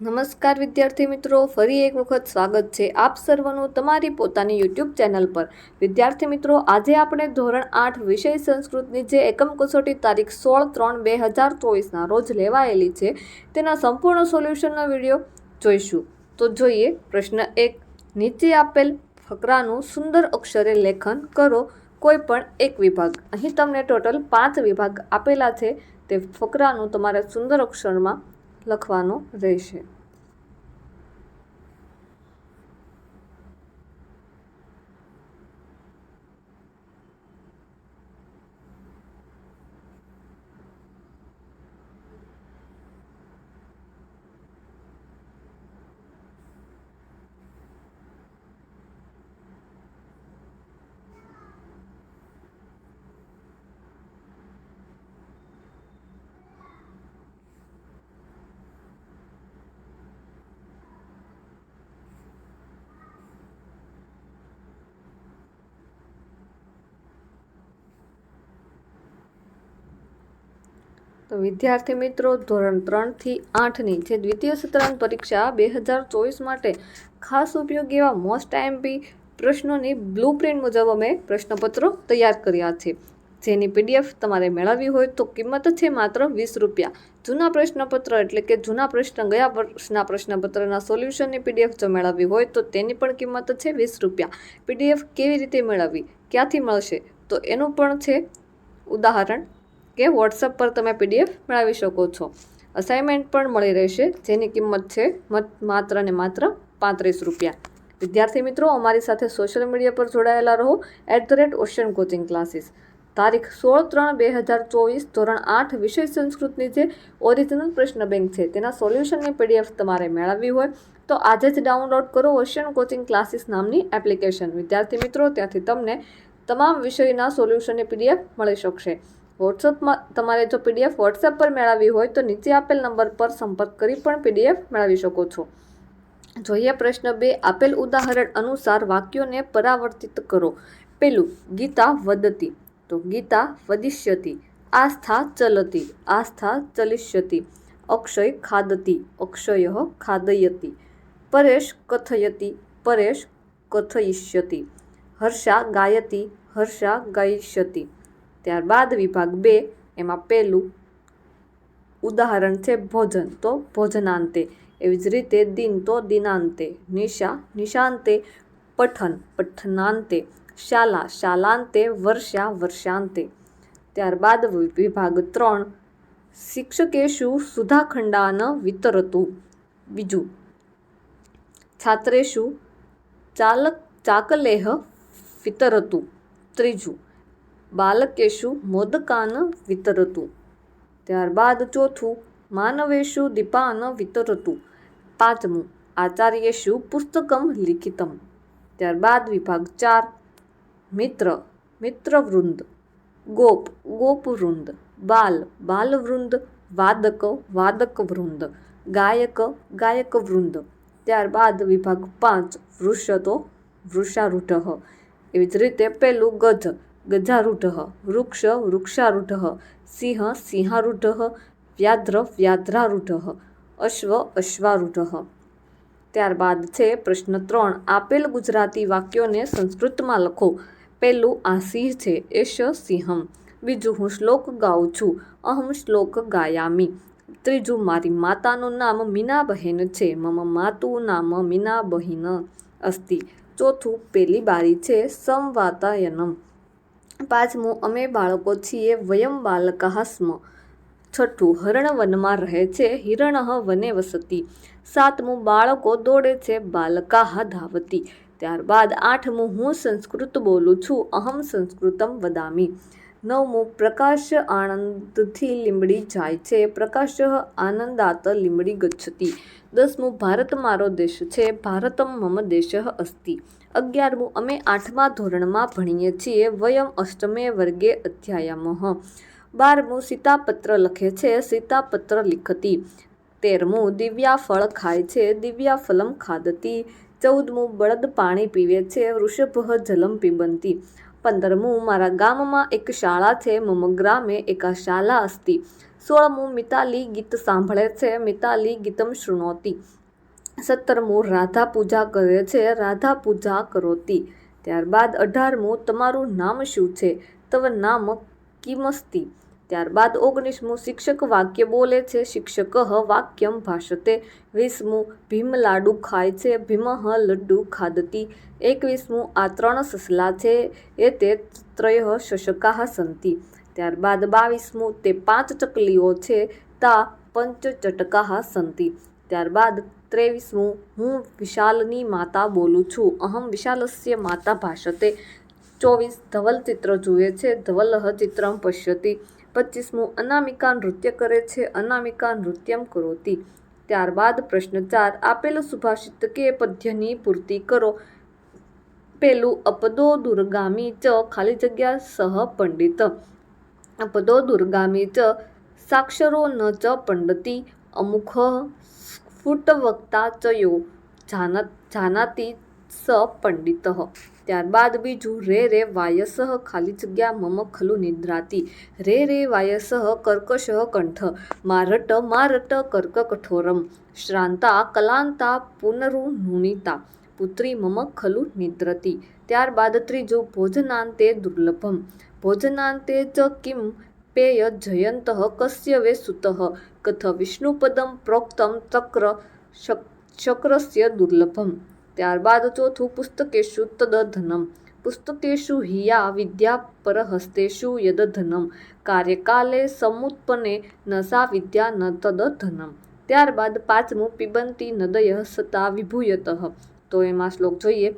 નમસ્કાર વિદ્યાર્થી મિત્રો, ફરી એક વખત સ્વાગત છે આપ સર્વનું તમારી પોતાની યુટ્યુબ ચેનલ પર. વિદ્યાર્થી મિત્રો, આજે આપણે ધોરણ આઠ વિષય સંસ્કૃતની જે એકમ કસોટી તારીખ સોળ ત્રણ બે હજાર ચોવીસના રોજ લેવાયેલી છે, તેના સંપૂર્ણ સોલ્યુશનનો વીડિયો જોઈશું. તો જોઈએ પ્રશ્ન એક, નીચે આપેલ ફકરાનું સુંદર અક્ષરે લેખન કરો કોઈ પણ એક વિભાગ. અહીં તમને ટોટલ પાંચ વિભાગ આપેલા છે, તે ફકરાનું તમારે સુંદર અક્ષરમાં લખવાનો રહેશે. તો વિદ્યાર્થી મિત્રો, ધોરણ ત્રણથી આઠની જે દ્વિતીય સત્રાંત પરીક્ષા બે હજાર ચોવીસ માટે ખાસ ઉપયોગી એવા મોસ્ટ આઈએમપી પ્રશ્નોની બ્લુ પ્રિન્ટ મુજબ અમે પ્રશ્નપત્રો તૈયાર કર્યા છે. જેની પીડીએફ તમારે મેળવવી હોય તો કિંમત છે માત્ર વીસ રૂપિયા. જૂના પ્રશ્નપત્ર એટલે કે જૂના પ્રશ્ન ગયા વર્ષના પ્રશ્નપત્રના સોલ્યુશનની પીડીએફ જો મેળવવી હોય તો તેની પણ કિંમત છે વીસ રૂપિયા. પીડીએફ કેવી રીતે મેળવવી? ક્યાંથી મળશે? તો એનું પણ છે ઉદાહરણ. કે વોટ્સઅપ પર તમે પીડીએફ મેળવી શકો છો. અસાઇનમેન્ટ પણ મળી રહેશે, જેની કિંમત છે માત્ર ને માત્ર પાંત્રીસ રૂપિયા. વિદ્યાર્થી મિત્રો, અમારી સાથે સોશિયલ મીડિયા પર જોડાયેલા રહો. At the rate ocean coaching classes તારીખ સોળ ત્રણ બે હજાર ચોવીસ, ધોરણ આઠ, વિષય સંસ્કૃતની જે ઓરિજિનલ પ્રશ્ન બેંક છે, તેના સોલ્યુશનની પીડીએફ તમારે મેળવવી હોય, તો આજે જ ડાઉનલોડ કરો ઓશિયન કોચિંગ ક્લાસીસ નામની એપ્લિકેશન વિદ્યાર્થી મિત્રો, ત્યાંથી તમને તમામ વિષયના સોલ્યુશનની પીડીએફ મળી શકશે. વોટ્સઅપમાં તમારે જો પીડીએફ વોટ્સએપ પર મેળવવી હોય તો નીચે આપેલ નંબર પર સંપર્ક કરી પણ પીડીએફ મેળવી શકો છો. જોઈએ પ્રશ્ન બે, આપેલ ઉદાહરણ અનુસાર વાક્યોને પરાવર્તિત કરો. પેલું, ગીતા વદતી. તો ગીતા વદિષ્યતી. આસ્થા ચલતી. આસ્થા ચલિષ્યતી. અક્ષય ખાદતી. અક્ષય ખાદયતી. પરેશ કથયતી. પરેશ કથયિષ્યતી. હર્ષા ગાયતી. હર્ષા ગાયિષ્યતિ. ત્યારબાદ વિભાગ બે, એમાં પહેલું ઉદાહરણ છે ભોજન. તો ભોજનાંતે, એવી જ રીતે દિન તો દિનાંતે. નિશા, નિશાંતે પઠન, પઠનાંતે શાલા, શાલાંતે વર્ષા, વર્ષાંતે. ત્યારબાદ વિભાગ ત્રણ, શિક્ષકેશુ સુધાખંડાન વિતરતું. બીજું, છાત્રેશુ ચાલક, ચાકલેહ વિતરતું. ત્રીજું બાલકેશુ મોદકાન વિતરતું. ત્યારબાદ ચોથું, માનવેશુ દીપાન વિતરતું. પાંચમું, આચાર્યેશુ પુસ્તકમ લિખિતમ. ત્યારબાદ વિભાગ ચાર, મિત્ર, મિત્રવૃંદ. ગોપ, ગોપવૃંદ. બાલ, બાલવૃંદ. વાદક, વાદકવૃંદ. ગાયક, ગાયકવૃંદ. ત્યારબાદ વિભાગ પાંચ, વૃષતો વૃષારૂઢ. એવી જ રીતે પેલું ગજ ગજારૂઢ વૃક્ષ વૃક્ષારૂઢ સિંહ સિંહારૂઢ વ્યાધ્ર વ્યાધ્રારૂઢ અશ્વ અશ્વારૂઢ ત્યારબાદ છે પ્રશ્ન ત્રણ. આપેલ ગુજરાતી વાક્યોને સંસ્કૃતમાં લખો. પહેલું આ સિંહ છે એશ સિંહમ. બીજું હું શ્લોક ગાઉં છું, અહમ શ્લોક ગાયામી. ત્રીજું મારી માતાનું નામ મીનાબહેન છે, મમ માતું નામ મીના બહેન અસ્તિ. ચોથું પેલી બારી છે, સંવાતાયનમ. પાંચમું, અમે બાળકો છીએ વયમ બાલકા સ્મ છઠ્ઠું, હરણ વનમાં રહે છે હિરણ વને વસતી. સાતમું, બાળકો દોડે છે બાલકા ધાવતી ત્યારબાદ આઠમું, હું સંસ્કૃત બોલું છું, અહમ સંસ્કૃતમ વદામી. નવમું, પ્રકાશ આનંદથી લીમડી જાય છે, પ્રકાશ આનંદાત લીમડી ગચ્છતી. દસમું, ભારત મારો દેશ છે, ભારતમ મમ દેશ અસ્તિ. અગિયારમું, અમે આઠમા ધોરણમાં ભણીએ છીએ, વયમ અષ્ટમે વર્ગે અધ્યાયમઃ. બારમું, સીતાપત્ર લખે છે, સીતાપત્ર લિખતી. તેરમું, દિવ્યા ફળ ખાય છે, દિવ્યા ફલમ ખાદતી ચૌદમું, બળદ પાણી પીવે છે, વૃષભ જલમ પીબંતી. પંદરમું, મારા ગામમાં એક શાળા છે, મમ ગ્રામે એકા શાલા અસ્તિ. સોળમું મિતાલી ગીત સાંભળે છે. મિતાલી ગીતમ શૃણોતી. સત્તરમું રાધા પૂજા કરે છે. રાધા પૂજા કરોતી. ત્યારબાદ અઢારમું તમારું નામ શું છે? તવ નામ કિમસ્તી. ત્યારબાદ ઓગણીસમું શિક્ષક વાક્ય બોલે છે. શિક્ષક વાક્યમ ભાષતે. વીસમું ભીમ લાડુ ખાય છે. ભીમઃ લડ્ડુ ખાદતી એકવીસમું આ ત્રણ સસલા છે. એ તે ત્રય શશકાહ સંતિ. ત્યારબાદ બાવીસમું તે પાંચ ચકલીઓ છે તા પંચ ચટકાહ સંતિ. ત્યારબાદ ત્રેવીસમું હું વિશાલની માતા બોલું છું. અહમ વિશાલસ્ય માતા ભાષતે. ચોવીસ ધવલ ચિત્ર જુએ છે. ધવલહ ચિત્રમ પશ્યતી. પચીસમું અનામિકા નૃત્ય કરે છે. અનામિકા નૃત્યમ કરોતી. ત્યારબાદ પ્રશ્ન ચાર આપેલ સુભાષિત કે પદ્યની પૂર્તિ કરો. પેલું અપદો દુર્ગામી ચ ખાલી જગ્યા સહ પંડિત. અપદો દુર્ગામી ચ સાક્ષરો ન ચ પંડતી અમુખ સ્ફુટવક્તા ચયો જાન જાનાતી સ પંડિત ત્યારબાદ બીજું રે રે વાયસઃ ખાલી જગ્યા મમ ખલુ નિદ્રાતી રે રે વાયસઃ કર્કશ કંઠ મારટ મારટ કર્ક કઠોરમ શ્રાંતા કલાંતા પુનરુનુનિતા પુત્રી મમ ખલુ નિદ્રતી ત્યારબાદ ત્રીજું ભોજનાંતે દુર્લભમ ચ કિમ પેય જયંત કસ્ય વે સુતઃ કથ વિષ્ણુપદમ પ્રોક્તમ ચક્ર ચક્રસ્ય દુર્લભમ ત્યારબાદ ચોથું પુસ્તકેશુ તદધનમ પુસ્તકેશુ હિયા વિદ્યા પરહસ્તેશુ યદધનમ કાર્યકાલે સમુત્પન્ને ન સા વિદ્યા ન તદધનમ ત્યારબાદ પાંચમું પિબંતી નદય સતા વિભૂયત તો એમાં શ્લોક જોઈએ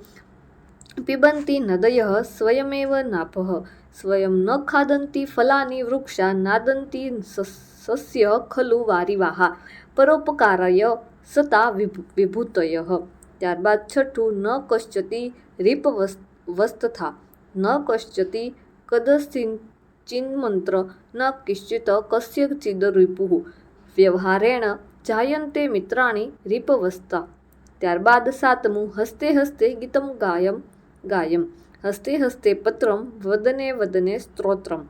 પિબંતી નદય સ્વયમેવ નાપઃ સ્વયં ન ખાદંતી ફલાની વૃક્ષા નાદંતી સસ્ય ખલુ વારિવાહા પરોપકારય સતા વિભૂતય. ત્યારબાદ છઠ્ઠું, ન કશ્ચતી રીપ વસ્તથા. ન કશ્ચતી કદસિંચિન્મંત્ર ન કિશ્ચિત કસ્યચિદ રિપુઃ વ્યવહારેણ જાયંતે મિત્રાણી રીપવસ્તા ત્યારબાદ સાતમું, હસ્તે હસ્તે ગીતમ ગાયમ ગાયમ. હસ્તે હસ્તે પત્રમ, વદને વદને સ્ત્રોત્રમ.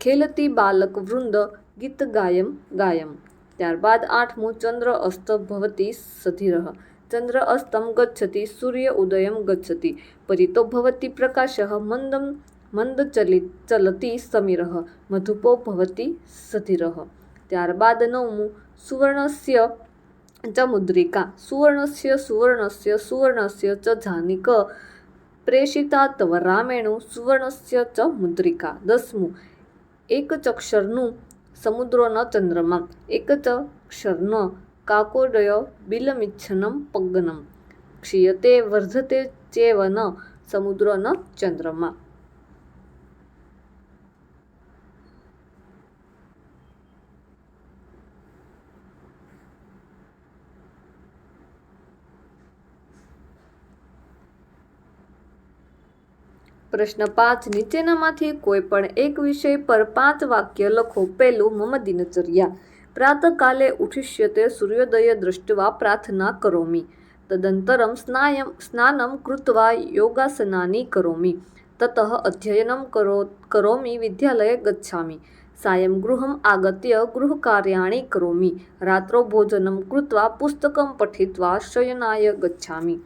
ખેલતી બાલક વૃંદ, ગીત ગાયમ ગાયમ. ત્યારબાદ આઠમું, ચંદ્ર અસ્ત ભવતી સધીરઃ ચંદ્ર અસ્તમ ગચ્છતિ, સૂર્ય ઉદયમ ગચ્છતિ. પરિતો ભવતી પ્રકાશ, મંદમ, મંદ ચલિત ચલતી સમીરઃ મધુપો ભવતી સધીરઃ ત્યારબાદ નવમું, સુવર્ણસ્ય ચ મુદ્રિકા સુવર્ણસ્ય સુવર્ણસ્ય સુવર્ણસ્ય ચ જાનિક. પ્રેષિતા તવ રામેણુ સુવર્ણસ્ય ચ મુદ્રિકા દસમું. એક ચક્ષરનું સમુદ્રોન ચંદ્રમા. એક ચક્ષર્ન કાકોડય બિલમિચ્છનમ પગ્નમ. ક્ષીયતે વર્ધતે ચેવન સમુદ્રોન ચંદ્રમા. પ્રશ્ન પાંચ, નીચેનામાંથી કોઈ પણ એક વિષય પર પાંચ વાક્ય લખો. પહેલું મમ દિનચર્યા પ્રાતકાલે ઉઠિષ્યતે સૂર્યોદય દૃષ્ટવા પ્રાર્થના કરોમી. તદંતરમ સ્નાયમ, સ્નાનમ કૃત્વા યોગાસનાની કરોમી. તતઃ અધ્યયનમ કરો, કરોમી, વિદ્યાલયે ગચ્છામી. સાયમ ગૃહમ આગત્ય ગૃહકાર્યાણि કરોમી. રાત્રો ભોજનમ કૃત્વા પુસ્તકમ પઠિત્વા શયનાય ગચ્છામી.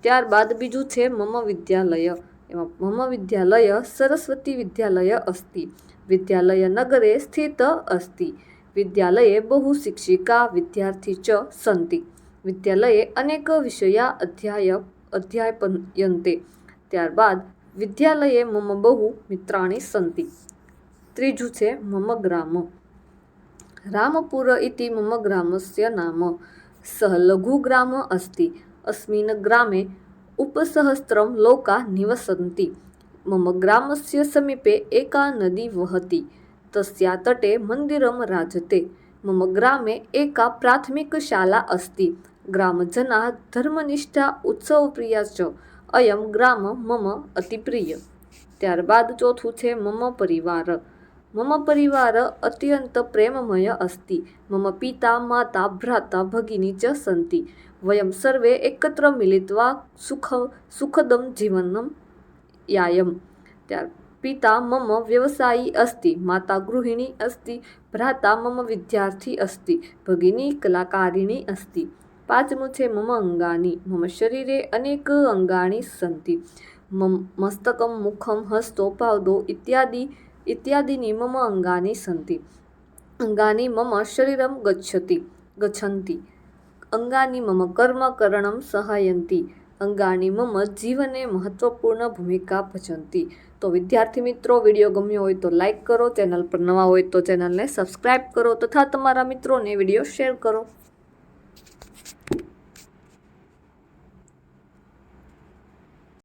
ત્યારબાદ બીજું છે, મમ વિદ્યાલય. એમાં મમ વિદ્યાલય સરસ્વતી વિદ્યાલય અસ્તિ વિદ્યાલય નગરે સ્થિત અસ્તિ વિદ્યાલયે બહુ શિક્ષિકા વિદ્યાર્થી ચ સન્તિ વિદ્યાલયે અનેક વિષયા અધ્યાય અધ્યાપયન્તે ત્યારબાદ વિદ્યાલયે મમ બહુ મિત્રાણી સન્તિ ત્રીજું છે મમ ગ્રામ રામપુર ઇતિ મમ ગ્રામસ્ય નામ સહ લઘુગ્રામ અસ્તિ અસ્મિन् ગ્રામે ઉપસહસ્રમ લોકા નિવસન્તિ મમ ગ્રામસ્ય સમીપે એકા નદી વહતી તસ્યા તટે મંદિરમ રાજતે મમ ગ્રામે એકા પ્રાથમિક શાલા અસ્તિ ગ્રામજના ધર્મનિષ્ઠા ઉત્સવપ્રિયા ચ અયમ ગ્રામ મમ અતિપ્રિય ત્યારબાદ ચોથું છે મમ પરિવાર मम परिवारः प्रेममय अस्ति। मम पिता माता भ्राता भगिनी च सन्ति। वयं सर्वे एकत्र मिलित्वा सुखं सुखदं जीवनं यायं त्या पिता मम व्यवसायी अस्ति माता गृहिणी अस्ति भ्राता मम विद्यार्थी अस्ति भगिनी कलाकारिणी अस्ति। पाचमुखे मम अङ्गानि मम शरीरे अनेक अङ्गानि सन्ति। मम मस्तकं मुखं हस्तो पादौ इत्यादि ઇત્યાદિની મમ અંગાની સંતિ અંગાની મમ શરીરમ ગચ્છતિ ગચ્છંતિ અંગાની મમ કર્મકરણમ સહાયંતી અંગાની મમ જીવને મહત્વપૂર્ણ ભૂમિકા ભજંતી તો વિદ્યાર્થી મિત્રો વીડિયો ગમ્યો હોય તો લાઇક કરો ચેનલ પર નવા હોય તો ચેનલને સબસ્ક્રાઈબ કરો તથા તમારા મિત્રોને વીડિયો શેર કરો